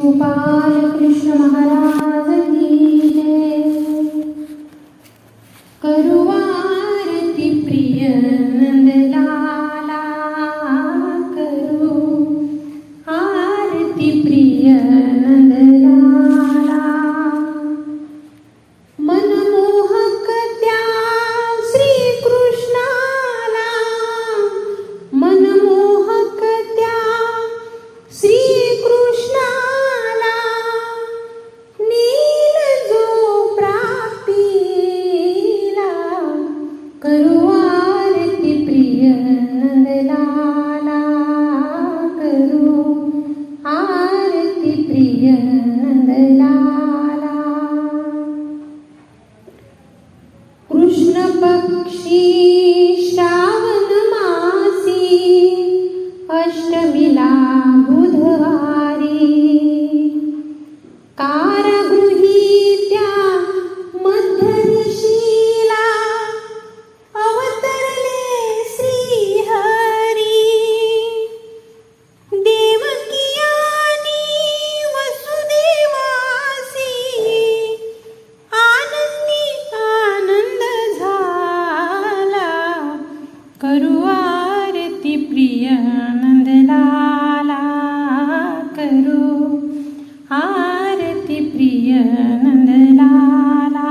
गोपाल नंदलाला. कृष्ण पक्षी श्रावण मासी अष्टमीला बुधवारी करू आरती प्रिय नंदलाला करू आरती प्रिय नंदलाला.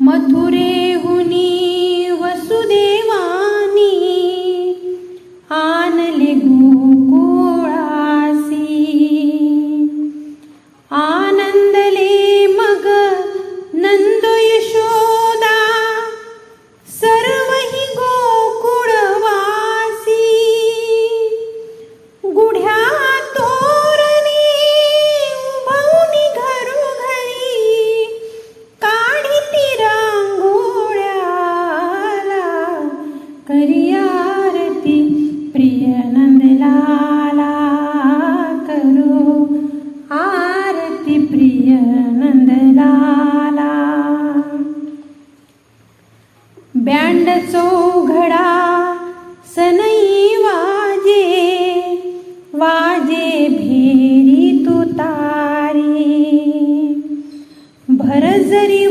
मथुरेहुनी वसुदेवानी आणले गोकुळासी चौघडा सनई वाजे वाजे भेरी तुतारी भरजरी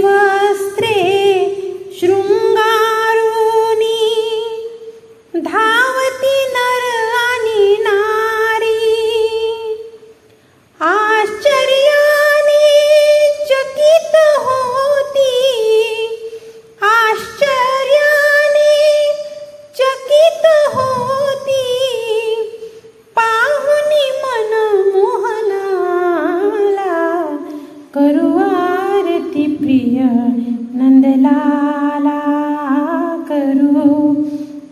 करू आरती प्रिय नंदलाला करू.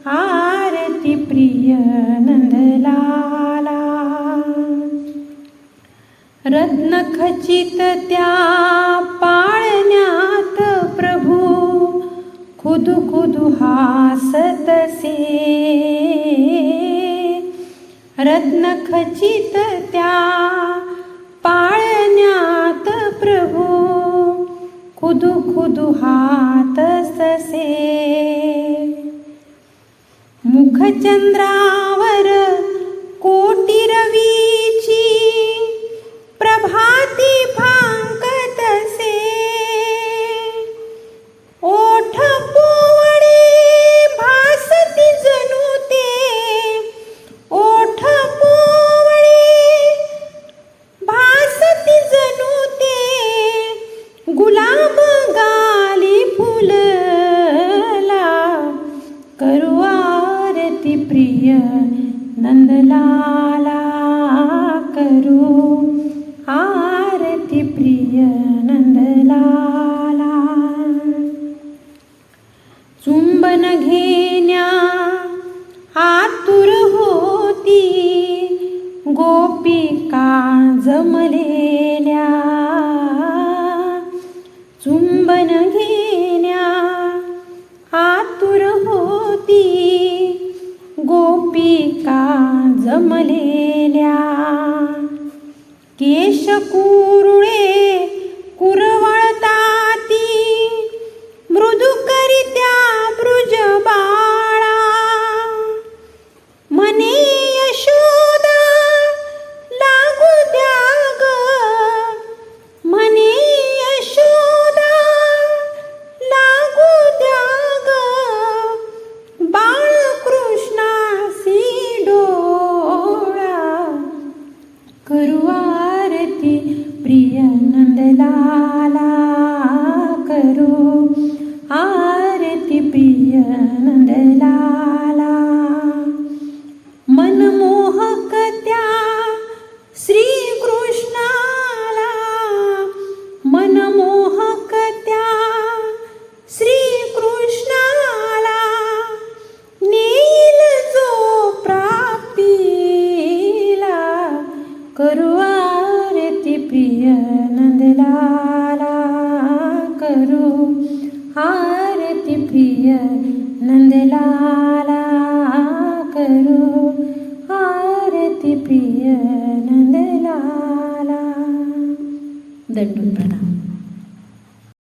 आरती प्रिय नंदलाला. रत्न खचित त्या पाळण्यात प्रभू खुदू खुदू हासतसे रत्न खचित त्या खुदू नंदलाला करू. आरती प्रिय नंदलाला. चुंबन घेण्या आतुर होती. गोपिका जमलेल्या. चुंबन घेण्या आतुर होती. जमलेल्या केशकू नंदलाला करू आरती प्रिय नंदलाला दंडून प्रणाम